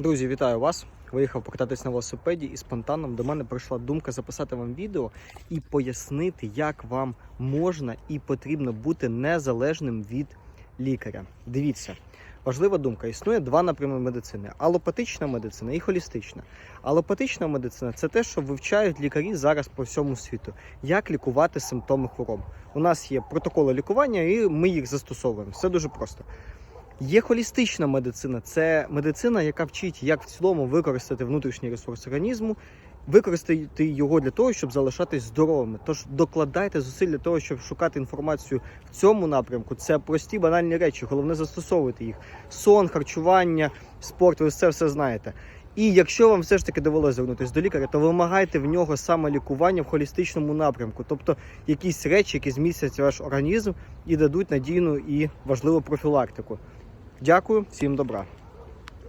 Друзі, вітаю вас! Виїхав покататись на велосипеді і спонтанно до мене прийшла думка записати вам відео і пояснити, як вам можна і потрібно бути незалежним від лікаря. Дивіться, важлива думка: існує два напрями медицини: алопатична медицина і холістична. Алопатична медицина це те, що вивчають лікарі зараз по всьому світу, як лікувати симптоми хвороб. У нас є протоколи лікування, і ми їх застосовуємо. Все дуже просто. Є холістична медицина, це медицина, яка вчить, як в цілому використати внутрішній ресурс організму, використати його для того, щоб залишатись здоровими. Тож докладайте зусиль для того, щоб шукати інформацію в цьому напрямку. Це прості банальні речі, головне застосовувати їх. Сон, харчування, спорт, ви це все знаєте. І якщо вам все ж таки довелося звернутися до лікаря, то вимагайте в нього саме лікування в холістичному напрямку, тобто якісь речі, які змістять ваш організм і дадуть надійну і важливу профілактику. Дякую, всім добра.